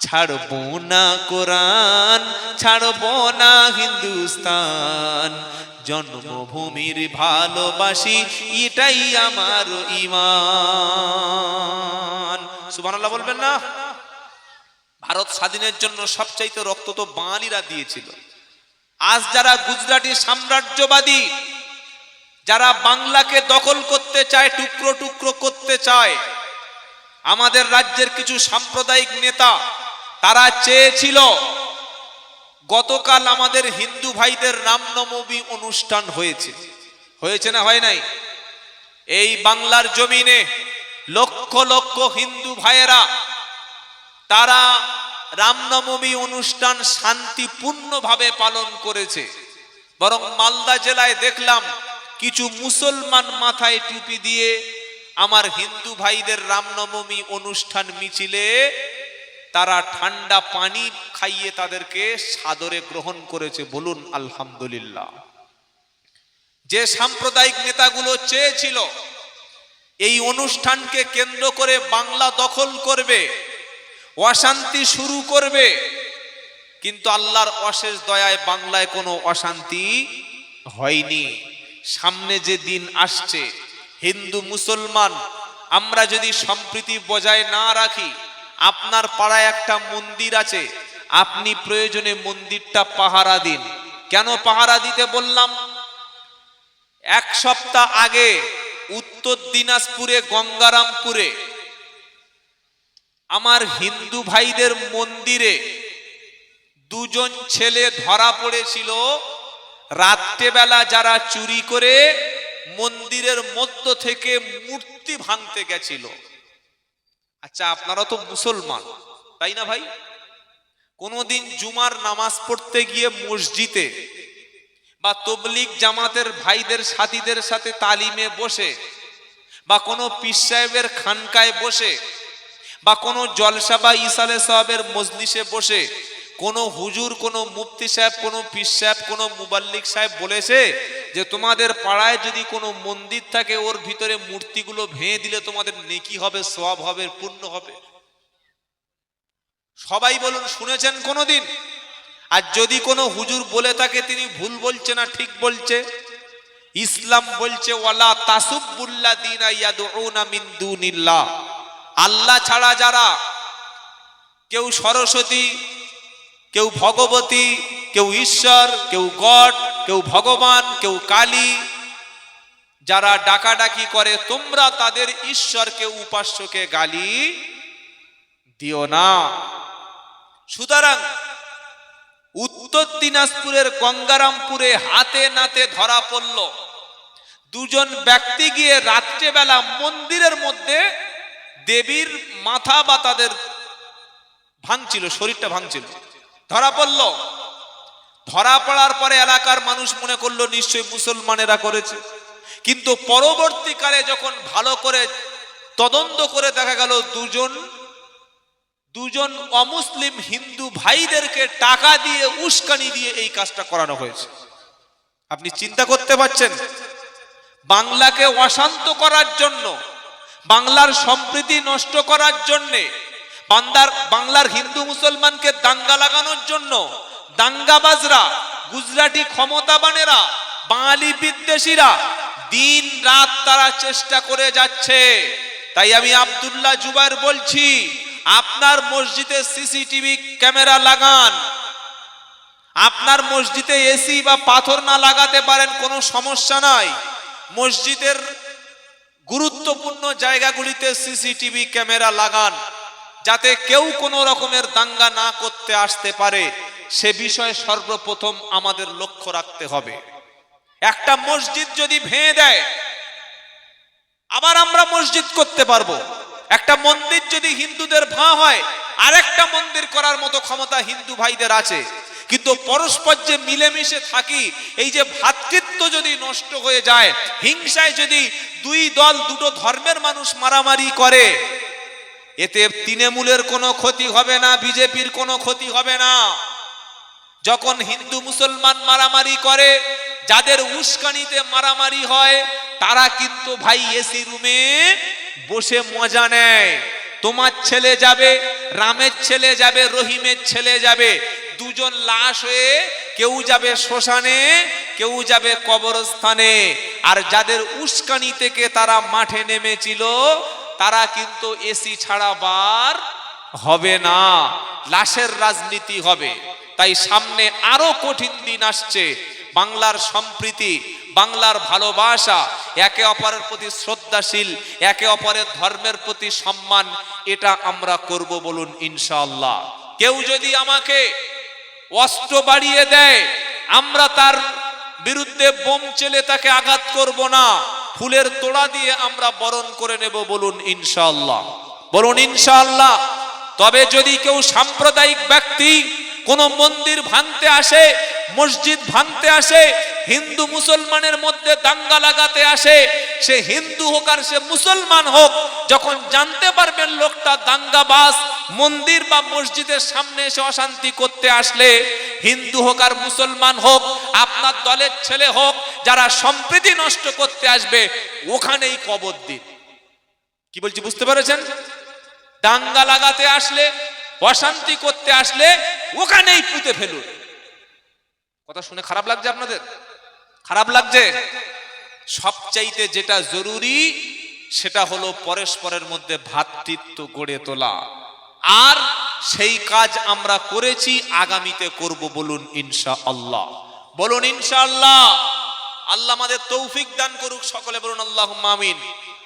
ছাড়বো না কোরআন, ছাড়বো না হিন্দুস্তান। জন্মভূমির ভালোবাসি, এটাই আমার ইমান সুবহানাল্লাহ বলবেন না? ভারত স্বাধীনের জন্য সবচাইতে রক্ত তো বাঙালিরা দিয়েছিল। আজ যারা গুজরাটি সাম্রাজ্যবাদী, যারা বাংলাকে দখল করতে চায়, টুকরো টুকরো করতে চায়, আমাদের রাজ্যের কিছু সাম্প্রদায়িক নেতা তারা চেয়েছিল, গতকাল আমাদের হিন্দু ভাইদের রামনবমী অনুষ্ঠান হয়েছে। হয়েছে না হয় নাই? এই বাংলার জমিনে লক্ষ লক্ষ হিন্দু ভাইয়েরা, তারা রামনবমী অনুষ্ঠান শান্তিপূর্ণভাবে পালন করেছে। বরং মালদা জেলায় দেখলাম, কিছু মুসলমান মাথায় টুপি দিয়ে আমার হিন্দু ভাইদের রামনবমী অনুষ্ঠান মিছিলে তারা ঠান্ডা পানি খাইয়ে তাদেরকে সাদরে গ্রহণ করেছে, বলুন আলহামদুলিল্লাহ। যে সাম্প্রদায়িক নেতাগুলো চেয়েছিল, এই অনুষ্ঠানকে কেন্দ্র করে বাংলা দখল করবে, অশান্তি শুরু করবে, কিন্তু আল্লাহর অশেষ দয়ায় বাংলায় কোনো অশান্তি হয়নি। সামনে যে দিন আসছে, হিন্দু মুসলমান, আমরা যদি সম্প্রীতি বজায় না রাখি আপনার পাড়ায় একটা মন্দির আছে। আপনি প্রয়োজনে মন্দিরটা পাহারা দিন। কেন পাহারা দিতে বললাম? এক সপ্তাহ আগে উত্তর দিনাজপুরে, গঙ্গারামপুরে আমার হিন্দু ভাইদের মন্দিরে দুজন ছেলে ধরা পড়েছিল। রাত্রেবেলা যারা চুরি করে মন্দিরের মধ্য থেকে মূর্তি ভাঙতে গেছিল। আচ্ছা আপনারা তো মুসলমান, তাই না ভাই? কোনোদিন জুমার নামাজ পড়তে গিয়ে মসজিদে বা তবলিক জামাতের ভাইদের সাথীদের সাথে তালিমে বসে বা কোনো পিস সাহেবের খানকায় বসে বা কোনো জলসা বা ইসালে সাহেবের মজলিসে বসে কোনো হুজুর, কোনো মুফতি সাহেব, কোনো পীর সাহেব, কোনো মুবাল্লিক সাহেব বলেছে যে তোমাদের পাড়ায় যদি কোনো মন্দির থাকে, ওর ভিতরে মূর্তিগুলো ভেঙে দিলে তোমাদের নেকি হবে সব হবে পূর্ণ হবে? সবাই বলুন, শুনেছেন কোনোদিন? আর যদি কোনো হুজুর বলে থাকে, তিনি ভুল বলছে না, ঠিক বলছে? ইসলাম বলছে, ওয়ালা তাসুবুল্লাহ দিনা আল্লাহ ছাড়া যারা, কেউ সরস্বতী কেউ ভগবতী, কেউ ঈশ্বর, কেউ গড, কেউ ভগবান, কেউ কালী। যারা ডাকাডাকি করে, তোমরা তাদের ঈশ্বরকে, উপাস্যকে গালি দিও না। সুতরাং উত্তর দিনাজপুরের গঙ্গারামপুরে হাতে নাতে ধরা পড়ল। দুজন ব্যক্তি গিয়ে রাত্রেবেলা মন্দিরের মধ্যে দেবীর মাথা বা তাদের ভাঙছিল, শরীরটা ভাঙছিল। ধরা পড়ল। ধরা পড়ার পরে এলাকার মানুষ মনে করল, নিশ্চয়ই মুসলমানেরা করেছে। কিন্তু পরবর্তীকালে যখন ভালো করে তদন্ত করে দেখা গেল, দুজন দুজন অমুসলিম হিন্দু ভাইদেরকে টাকা দিয়ে উস্কানি দিয়ে এই কাজটা করানো হয়েছে। আপনি চিন্তা করতে পারছেন? বাংলাকে অশান্ত করার জন্য, বাংলার সম্প্রীতি নষ্ট করার জন্যে বান্দার, বাংলার হিন্দু মুসলমানকে দাঙ্গা লাগানোর জন্য দাঙ্গাবাজরা, গুজরাটি ক্ষমতাবানেরা, বাঙালি বিদ্বেষীরা দিন রাত তারা চেষ্টা করে যাচ্ছে। তাই আমি আব্দুল্লাহ জুবাইর বলছি, আপনার মসজিদে সিসিটিভি ক্যামেরা লাগান। আপনার মসজিদে এসি বা পাথর না লাগাতে পারেন, কোনো সমস্যা নাই। মসজিদের গুরুত্বপূর্ণ জায়গাগুলিতে সিসিটিভি ক্যামেরা লাগান। যাতে কেউ কোনো রকমের দাঙ্গা না করতে আসতে পারে, সে বিষয়ে সর্বপ্রথম আমাদের লক্ষ্য রাখতে হবে। একটা মসজিদ যদি ভেঙে দেয়, আবার আমরা মসজিদ করতে পারব। একটা মন্দির যদি হিন্দুদের ভাঁ হয়, আরেকটা মন্দির করার মতো ক্ষমতা হিন্দু ভাইদের আছে। কিন্তু পরস্পর যে মিলেমিশে থাকি, এই যে ভ্রাতৃত্ব যদি নষ্ট হয়ে যায়, হিংসায় যদি দুই দল, দুটো ধর্মের মানুষ মারামারি করে এতে তৃণমূলের কোনো ক্ষতি হবে না, বিজেপির কোনো ক্ষতি হবে না। যখন হিন্দু মুসলমান মারামারি করে, যাদের উস্কানিতে মারামারি হয়, তারা কিন্তু ভাই এসি রুমে বসে মজা নেয়। তোমার ছেলে যাবে, রামের ছেলে যাবে, রহিমের ছেলে যাবে। দুজন লাশ হয়ে কেউ যাবে শ্মশানে, কেউ যাবে কবরস্থানে। আর যাদের উস্কানি থেকে তারা মাঠে নেমেছিল তারা কিন্তু এসি ছাড়া বার হবে না। লাশের রাজনীতি হবে। তাই সামনে আরও কঠিন দিন আসছে। বাংলার সম্প্রীতি, বাংলার ভালোবাসা, একে অপরের প্রতি শ্রদ্ধাশীল, একে অপরের ধর্মের প্রতি সম্মান, এটা আমরা করব বলুন ইনশাআল্লাহ। কেউ যদি আমাকে অস্ত্র বাড়িয়ে দেয়, আমরা তার বিরুদ্ধে বোম চেলে তাকে আঘাত করব না। ফুলের তোড়া দিয়ে আমরা বরণ করে নেব বলুন ইনশাল্লাহ বলুন ইনশাল্লাহ তবে যদি কেউ সাম্প্রদায়িক ব্যক্তি কোন মন্দির ভাঙতে আসে, মসজিদ ভাঙতে আসে, হিন্দু মুসলমানের মধ্যে দাঙ্গা লাগাতে আসে, সে হিন্দু হোক আর সে মুসলমান হোক, যখন জানতে পারবেন লোকটা দাঙ্গাবাজ, মন্দির বা মসজিদের সামনে এসে অশান্তি করতে আসলে, হিন্দু হোক আর মুসলমান হোক, আপনার দলের ছেলে হোক, যারা সম্প্রীতি নষ্ট করতে আসবে, ওখানেই কবর দিন। কি বলছি, বুঝতে পেরেছেন? দাঙ্গা লাগাতে আসলে অশান্তি করতে আসলে ওখানেই পুঁতে ফেলুন। কথা শুনে খারাপ লাগছে আপনাদের? খারাপ লাগছে? সবচাইতে যেটা জরুরি, সেটা হলো পরস্পরের মধ্যে ভ্রাতৃত্ব গড়ে তোলা। আর সেই কাজ আমরা করেছি, আগামীতে করব বলুন ইনশা আল্লাহ বলুন ইনশা আল্লাহ আল্লাহ আমাদের তৌফিক দান করুক, সকলে বলুন আল্লাহ আমিন।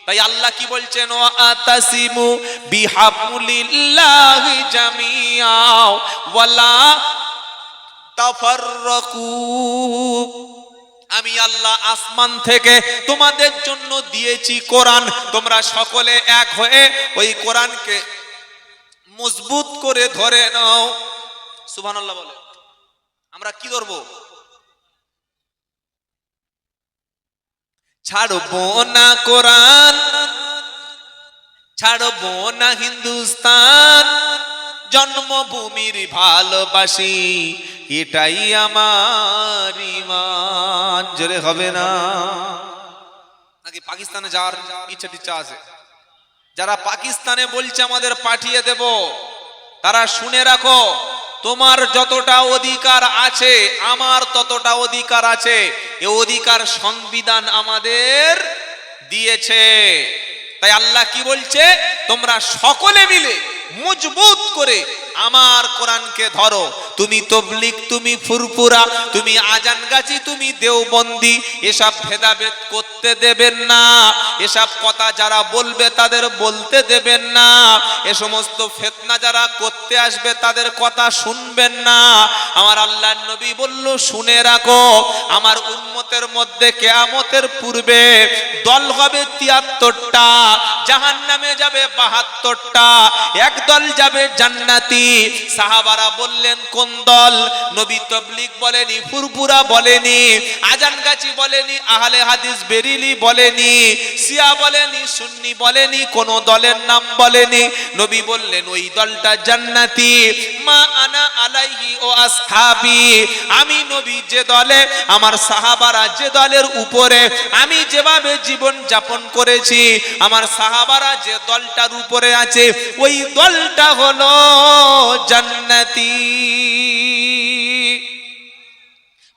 তাই আল্লাহ কি বলছেন ও আতাসিমু বিহাবলিল্লাহি জামিয়া ওয়ালা তাফাররাকু। আমি আল্লাহ আসমান থেকে তোমাদের জন্য দিয়েছি কোরআন। তোমরা সকলে এক হয়ে ওই কোরআনকে মজবুত করে ধরে নাও। সুবহানাল্লাহ বলে। আমরা কি ধরবো? ছাড়বো না কোরআন ছাড়বো না হিন্দুস্তান, জন্মভূমির ভালোবাসি, এটাই আমার ইমান জোরে হবে না। নাকি পাকিস্তানে যাওয়ার ইচ্ছা টিচ্ছা আছে? যারা পাকিস্তানে বলছে আমাদের পাঠিয়ে দেব, তারা শুনে রাখো। তোমার যতটা অধিকার আছে, আমার ততটা অধিকার আছে। এ অধিকার সংবিধান আমাদের দিয়েছে। তাই আল্লাহ কি বলছে? তোমরা সকলে মিলে মজবুত করে আমার কোরআনকে ধরো। তুমি তবলিক তুমি ফুরফুরা, তুমি আজান গাছি তুমি দেওবন্দি, এসব ভেদাভেদ করতে দেবেন না। এসব কথা যারা বলবে তাদের বলতে দেবেন না। এ সমস্ত ফেতনা যারা করতে আসবে তাদের কথা শুনবেন না। আমার আল্লাহ নবী বলল, শুনে রাখো, আমার উন্মতের মধ্যে কেয়ামতের পূর্বে দল হবে তিয়াত্তরটা জাহান নামে যাবে বাহাত্তরটা, এক দল যাবে জান্নাতি সাহাবারা বললেন, কোন দল? নবী তবলিক বলেনি, ফুরফুরা বলেনি, আজান গাছি বলেনি, আহলে হাদিস বেরিলি বলেনি সিয়া বলেনি, সুন্নি বলেনি, কোন দলের নাম বলেনি। নবী বললেন, ওই দলটা জান্নাতি। মা আনা আলাইহি ও আসহাবি। আমি নবী যে দলে, আমার সাহাবারা যে দলের উপরে, আমি যেভাবে জীবন যাপন করেছি, আমার সাহাবারা যে দলটার উপরে আছে, ওই দলটা হলো জান্নাতি।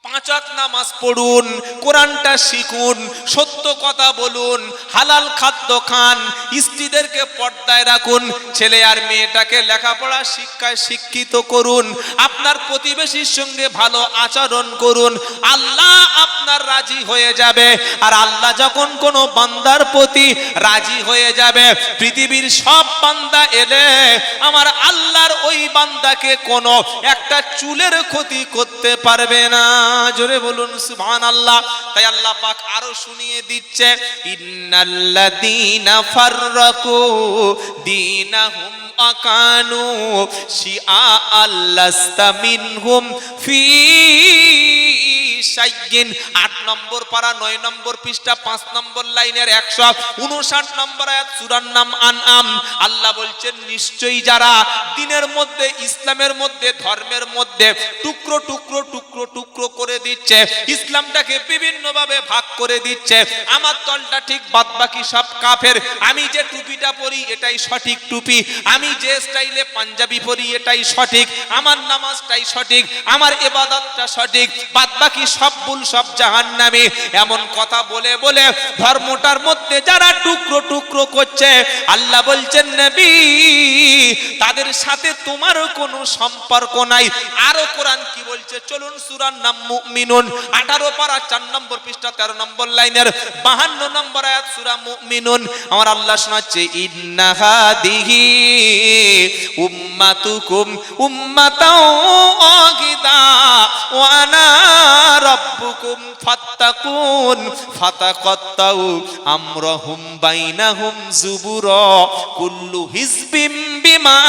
পাঁচাক নামাজ পড়ুন, কোরআনটা শিখুন, সত্য কথা বলুন, হালাল খাদ্য খান, স্ত্রীদেরকে পর্দায় রাখুন, ছেলে আর মেয়েটাকে লেখাপড়া শিক্ষায় শিক্ষিত করুন, আপনার প্রতিবেশীর সঙ্গে ভালো আচরণ করুন, আল্লাহ আপনার রাজি হয়ে যাবে। আর আল্লাহ যখন কোনো বান্দার প্রতি রাজি হয়ে যাবে, পৃথিবীর সব বান্দা এলে আমার আল্লাহর ওই বান্দাকে কোনো একটা চুলের ক্ষতি করতে পারবে না। জোরে বলুন সুবহান আল্লাহ তাই আল্লাহ পাক আরও শুনিয়ে দিচ্ছে, ইন্নাল্লাযীনা ফাররাকু দীনাহুম আকানু শিআ আল্লাস্তা মিনহুম ফি শাইয়িন আট নম্বর পারা, নয় নম্বর পৃষ্ঠা, পাঁচ নম্বর লাইনের একশো উনষাট নম্বর আয়াত, সূরার নাম আনআম। আল্লাহ বলছেন, নিশ্চয়ই যারা দিনের মধ্যে, ইসলামের মধ্যে, ধর্মের মধ্যে টুকরো টুকরো টুকরো টুকরো করে দিচ্ছে, ইসলামটাকে বিভিন্ন ভাবে ভাগ করে দিচ্ছে। আমার দলটা ঠিক বাদ বাকি সব কাফের। আমি যে টুপিটা পরি, এটাই সঠিক টুপি। আমি যে স্টাইলে পাঞ্জাবি পরি, এটাই সঠিক। আমার নামাজটাই সঠিক। আমার এবাদতটা সঠিক। বাদ বাকি সব ভুল, সব জাহান্নামী। এমন কথা বলে বলে ধর্মটার মধ্যে যারা টুকরো টুকরো করছে, আল্লাহ বলছেন, নবী, তাদের সাথে তোমার কোনো সম্পর্ক নাই। আরও কোরআন কি বলছে? চলুন সুরার নাম মুমিনুন, আঠারো পারা চার নম্বর পৃষ্ঠা, তেরো নম্বর লাইনের বাহান্ন নম্বর আয়াত সুরা মুমিনুন। আমার আল্লাহ শোনাচ্ছে ইন্নাহাদিহি উম্মাতুকুম উম্মাতাও অগিদা ওয়ানা রব্বুকুম ফাত্তাকুন, ফাতাকাত্তাউ আমরাহুম বাইনাহুম জুবুরা, কুল্লু হিজবিম বিমা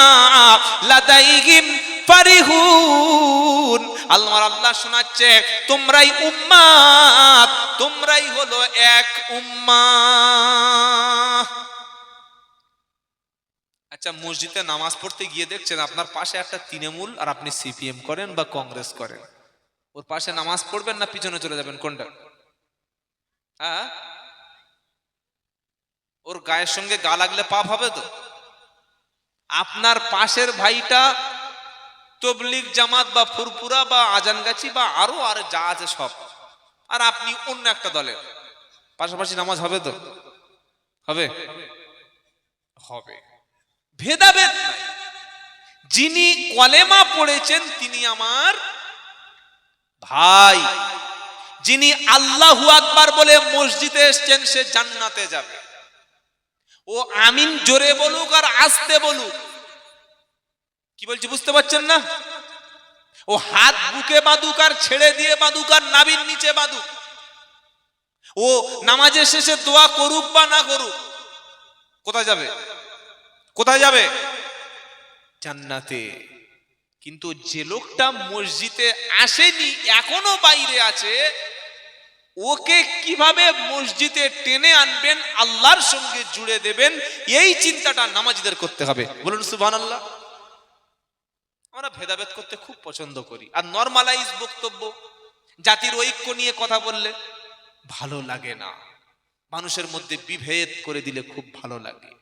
লাদাইহিম ফারিহুন। আল্লাহ আল্লাহ শোনাচ্ছে, তোমরাই উম্মাত তোমরাই হলো এক উম্মাহ। আচ্ছা মসজিদে নামাজ পড়তে গিয়ে দেখছেন আপনার পাশে একটা তৃণমূল আর আপনি সিপিএম করেন বা কংগ্রেস করেন। ওর পাশে নামাজ পড়বেন না, পিছনে চলে যাবেন, কোনটা? হ্যাঁ? ওর গায়ের সঙ্গে গা লাগলে পাপ হবে তো? আপনার পাশের ভাইটা তবলিগ জামাত বা ফুরপুরা বা আজানগাছি বা আরও আর যা আছে সব। আর আপনি অন্য একটা দলের পাশাপাশি নামাজ হবে তো? হবে? হবে। ভেদাভেদ যিনি কলেমা পড়েছেন, তিনি আমার ভাই। যিনি আল্লাহু আকবার বলে মসজিদে এসছেন, সে জান্নাতে যাবে। ও আমিন জোরে বলুক আর আসতে বলুক। বলছি, বুঝতে পারছেন না? ও হাত বুকে বাঁধুক আর ছেড়ে দিয়ে বাঁধুক আর নাবির নিচে বাঁধুক ও নামাজের শেষে দোয়া করুক বা না করুক, কোথায় যাবে? কোথায় যাবে? জান্নাতে। কিন্তু যে লোকটা মসজিদে আসেনি, এখনও বাইরে আছে, ওকে কীভাবে মসজিদে টেনে আনবেন, আল্লাহর সঙ্গে জুড়ে দেবেন, এই চিন্তাটা নামাজিদের করতে হবে। বলুন সুবহান আল্লাহ আমরা ভেদাভেদ করতে খুব পছন্দ করি। আর নর্মালাইজ বক্তব্য, জাতির ঐক্য নিয়ে কথা বললে ভালো লাগে না। মানুষের মধ্যে বিভেদ করে দিলে খুব ভালো লাগে।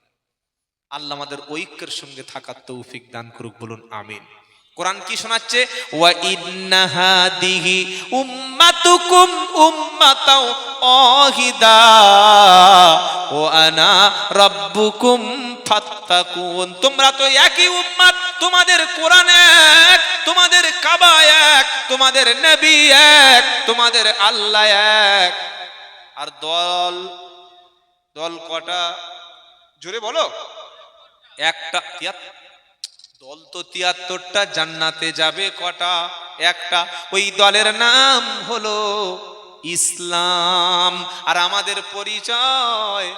আল্লাহ আমাদের ঐক্যের সঙ্গে থাকার তৌফিক দান করুক, বলুন আমিন। কোরআন কি শোনাচ্ছে? ওয়া ইন্নাহাদিহি ওয়াহিদা ওয়া আনা রাব্বুকুম ফাত্তাকুন। তোমরা তো একই উম্মাত তোমাদের কোরআন এক, তোমাদের কাবা এক, তোমাদের নবী এক, তোমাদের আল্লাহ এক। আর দল দল কটা? জোরে বলো। একটা দল তো তিয়াত্তরটা, জান্নাতে যাবে কটা? একটা। ওই দলের নাম হলো ইসলাম। আর আমাদের পরিচয়,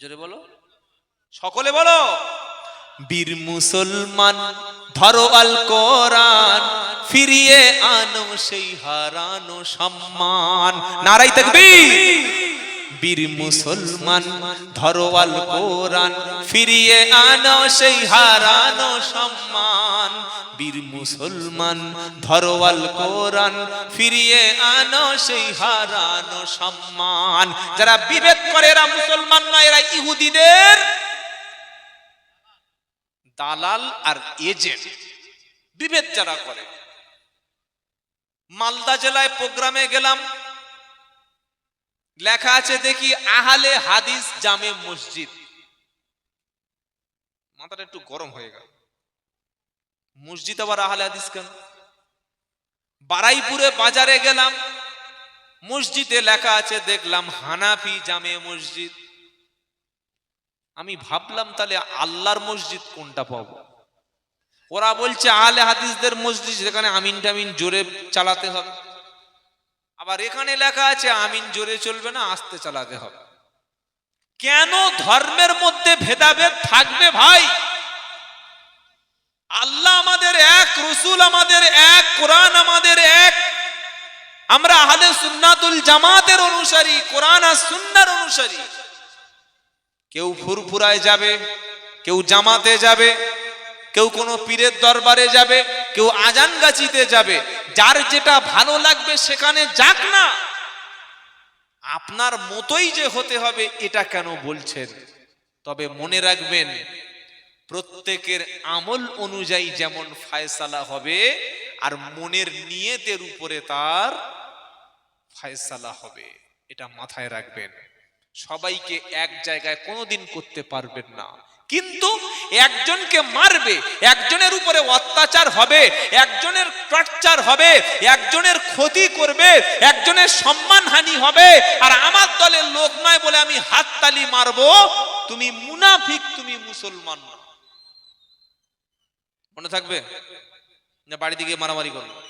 জোরে বলো। সকলে বলো। বীর মুসলমান, ধরো আল কোরআন, ফিরিয়ে আনো সেই হারানো সম্মান। নারাই তাকবীর। বীর মুসলমান, ধরো আল কোরআন, ফিরিয়ে আনো সেই হারানো সম্মান। বীর মুসলমান, ধরো আল কোরআন, ফিরিয়ে আনো সেই হারানো সম্মান। যারা বিভেদ করে এরা মুসলমান নয় এরা ইহুদিদের দালাল আর এজেন্ট বিভেদ যারা করে। মালদা জেলায় প্রোগ্রামে গেলাম। লেখা আছে দেখি, আহালে হাদিস জামে মসজিদ। মাথাটা একটু গরম হয়ে গেল। মসজিদ আবার আহলে হাদিস কেন? বারাইপুরে বাজারে গেলাম। মসজিদে লেখা আছে, দেখলাম হানাফি জামে মসজিদ। আমি ভাবলাম তাহলে আল্লাহর মসজিদ কোনটা পাবো? ওরা বলছে, আহলে হাদিসদের মসজিদ যেখানে আমিন টামিন জোরে চালাতে হবে। আবার এখানে লেখা আছে, আমিন জোরে চলবে না, আস্তে চালাতে হবে। কেন ধর্মের মধ্যে ভেদাভেদ থাকবে ভাই? আল্লাহ আমাদের এক, রসুল আমাদের এক, কোরআন আমাদের এক। আমরা আহলে সুন্নাতুল জামাতের অনুসারী, কোরআন আর সুন্নার অনুসারী। কেউ ফুরফুরায় যাবে, কেউ জামাতে যাবে, কেউ কোনো পীরের দরবারে যাবে, কেউ আজান গাছিতে যাবে। যার যেটা ভালো লাগবে সেখানে যাক না। আপনার মতোই যে হতে হবে এটা কেন বলছেন? তবে মনে রাখবেন, প্রত্যেকের আমল অনুযায়ী যেমন ফায়সালা হবে, আর মনের নিয়তের উপরে তার ফায়সালা হবে। এটা মাথায় রাখবেন। সবাইকে এক জায়গায় কোনোদিন করতে পারবেন না। কিন্তু একজনকে মারবে, একজনের উপরে অত্যাচার হবে, একজনের টর্চার হবে, একজনের ক্ষতি করবে, একজনের সম্মানহানি হবে, আর আমার দলের লোক নয় বলে আমি হাততালি মারবো, তুমি মুনাফিক, তুমি মুসলমান না। মনে থাকবে? না বাড়ি দিকে মারামারি করব?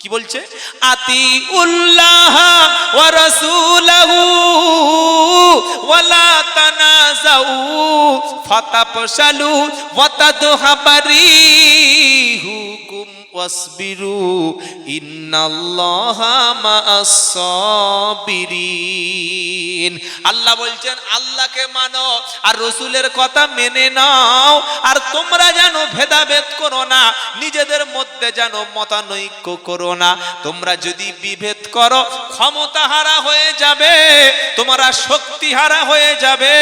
কি বলছে? আতি উল্লাহ ওয়া রাসূলাহু ওয়ালা তানাজাউ ফাতাফসালু ওয়া তাদহাবারিহুকুম ওয়াসবিরু ইন্নাল্লাহা মাআস সাবিরিন। আল্লাহ বলছেন, আল্লাহকে মানো আর রসুলের কথা মেনে নাও। আর তোমরা যেন ভেদাভেদ করো না, নিজেদের মধ্যে যেন মতানৈক্য করো না। তোমরা যদি বিভেদ করো, ক্ষমতা হারা হয়ে যাবে, তোমরা শক্তি হারা হয়ে যাবে,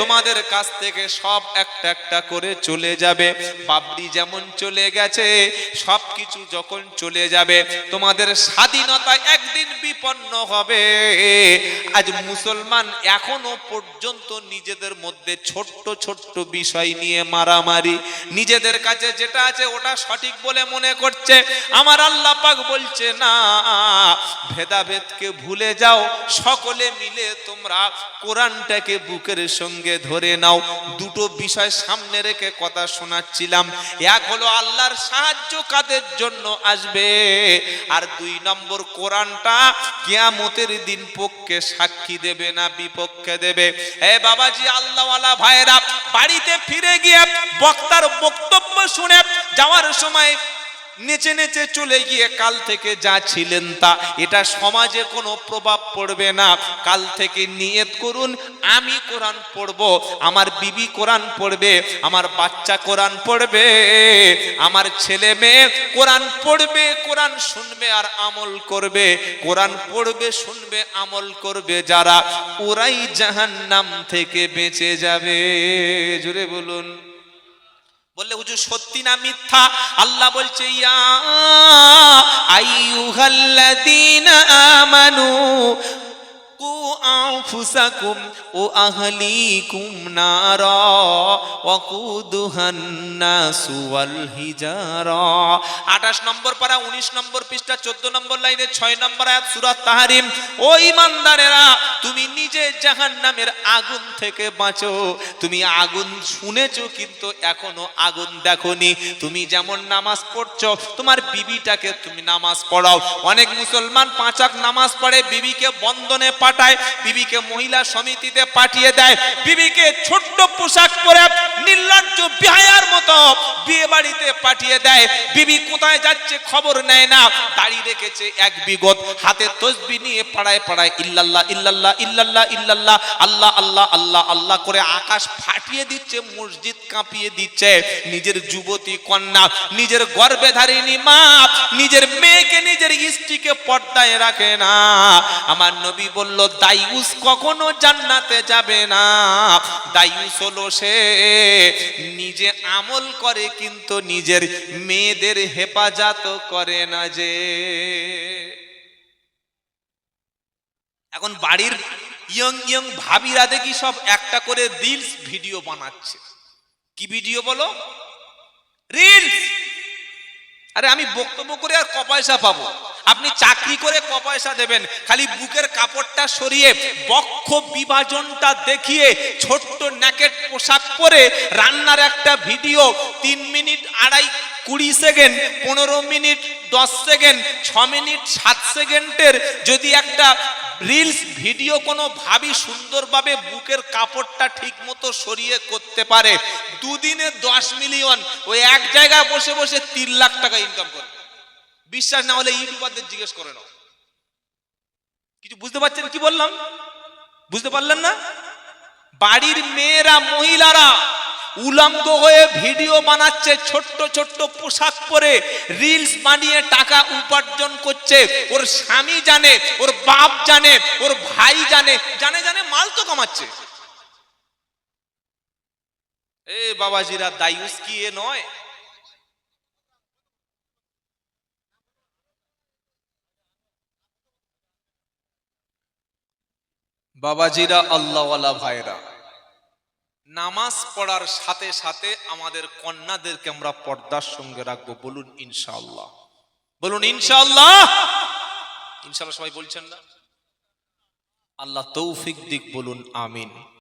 তোমাদের কাছ থেকে সব একটা একটা করে চলে যাবে। বাবরি যেমন চলে গেছে সব কিছু যখন চলে যাবে, তোমাদের স্বাধীনতা একদিন বিপন্ন হবে। আজ মুসলমান এখনও পর্যন্ত নিজেদের মধ্যে ছোট্ট ছোট্ট বিষয় নিয়ে মারামারি। নিজেদের কাছে যেটা আছে ওটা সঠিক বলে মনে করছে। আমার আল্লাহ পাক বলছে, না, ভেদাভেদকে ভুলে যাও। সকলে মিলে তোমরা কোরআনটাকে বুকের সঙ্গে ধরে নাও। দুটো বিষয় সামনে রেখে কথা শোনাচ্ছিলাম। এক হলো আল্লাহর সাহায্য কাদের জন্য আসবে? আর দুই নম্বর কোরআনটা কিয়ামতের দিন পক্ষে সাক্ষী দেবে। না বিপক্ষে দেবে। এ বাবাজি, আল্লাহওয়ালা ভাইরা বাড়িতে ফিরে গিয়ে বক্তার বক্তব্য শুনে যাওয়ার সময় নেচে নেচে চলে গিয়ে কাল থেকে যা ছিলেন তা। এটা সমাজে কোনো প্রভাব পড়বে না। কাল থেকে নিয়ত করুন, আমি কোরআন পড়ব, আমার বিবি কোরআন পড়বে, আমার বাচ্চা কোরআন পড়বে, আমার ছেলে মেয়ে কোরআন পড়বে, কোরআন শুনবে আর আমল করবে। কোরআন পড়বে, শুনবে, আমল করবে যারা, ওরাই জাহান্নাম থেকে বেঁচে যাবে। জুড়ে বলুন। বললে হুজুর সত্যি না মিথ্যা? আল্লাহ বলছে ইয়া আইয়ুহাল্লাযীনা আমানু কু আনফুসাকুম ও আহলিকুম নারা ওয়াকুদুহান নাসু ওয়াল হিজারা 28 নম্বর পারা 19 নম্বর পৃষ্ঠা 14 নম্বর লাইনে 6 নম্বর আয়াত, সূরা তাহরিম। ও ঈমানদারেরা তুমি নিজে জাহান্নামের আগুন থেকে বাঁচো। তুমি আগুন শুনেছো, কিন্তু এখনও আগুন দেখোনি। তুমি যেমন নামাজ পড়ছো, তোমার বিবিটাকে তুমি নামাজ পড়াও। অনেক মুসলমান পাঁচাক নামাজ পড়ে, বিবিকে বন্ধনে পাঠায়। বিবিকে মহিলা সমিতিতে পাঠিয়ে দেয়, বিবিকে ছোট্ট পোশাক পরে নির্লজ্জ বিহায়ার মতো বিয়ে বাড়িতে পাঠিয়ে দেয়। বিবি কোথায় যাচ্ছে খবর নেয় না। দাড়ি রেখেছে এক বিগত, হাতে তসবি নিয়ে পাড়ায় পাড়ায় ইল্লাল্লাহ ইল্লাল্লাহ ইল্লাল্লাহ ইল্লাল্লাহ, আল্লাহ আল্লাহ আল্লাহ আল্লাহ করে আকাশ ফাটিয়ে দিচ্ছে, মসজিদ কাঁপিয়ে দিচ্ছে। নিজের যুবতী কন্যা, নিজের গর্বে ধারিনী মা, নিজের মেয়েকে নিজের স্ত্রীকে পর্দায় রাখে না। আমার নবী বলল দাইউস কখনো জান্নাতে যাবে না। দাইউস হলো সে নিজে আমল করে কিন্তু নিজের মেয়েদের হেফাজত করে না যে। এখন বাড়ির ইয়ং ইয়ং ভাবিরা দেখি সব একটা করে রিলস ভিডিও বানাচ্ছে। কি ভিডিও বলো? রিলস! আরে আমি বক্তব্য করে আর ক পয়সা পাবো। আপনি চাকরি করে ক পয়সা দেবেন, খালি বুকের কাপড়টা সরিয়ে বক্ষ বিভাজনটা দেখিয়ে ছোট্ট ন্যাকেট পোশাক পরে রান্নার একটা ভিডিও, তিন মিনিট আড়াই কুড়ি সেকেন্ড, পনেরো মিনিট দশ সেকেন্ড, ছ মিনিট সাত সেকেন্ডের যদি একটা রিলস ভিডিও কোনো ভাবি সুন্দরভাবে বুকের কাপড়টা ঠিক মতো সরিয়ে করতে পারে। দুদিনে দশ মিলিয়ন। ওই এক জায়গায় বসে বসে তিন লাখ টাকা ইনকাম করবে বিশ্বাস না হলে ইউটিউবারদের জিজ্ঞেস করে নাও। কিছু বুঝতে পারছেন কি বললাম? বুঝতে পারলেন না? বাড়ির মেয়েরা, মহিলারা উলঙ্গ হয়ে ভিডিও বানাচ্ছে, ছোট্ট ছোট্ট পোশাক পরে রিলস বানিয়ে টাকা উপার্জন করছে। ওর স্বামী জানে, ওর বাপ জানে, ওর ভাই জানে। জানে জানে মাল তো কামাচ্ছে। এ বাবাজিরা, দায়ুস কি এ নয়? বাবাজিরা, আল্লাহওয়ালা ভাইরা। নামাজ পড়ার সাথে সাথে আমাদের কন্যাদেরকে আমরা পর্দার সঙ্গে রাখব। বলুন, ইনশাআল্লাহ। বলুন, ইনশাআল্লাহ। ইনশাআল্লাহ সবাই বলছেন না? আল্লাহ তৌফিক দিক, বলুন, আমিন।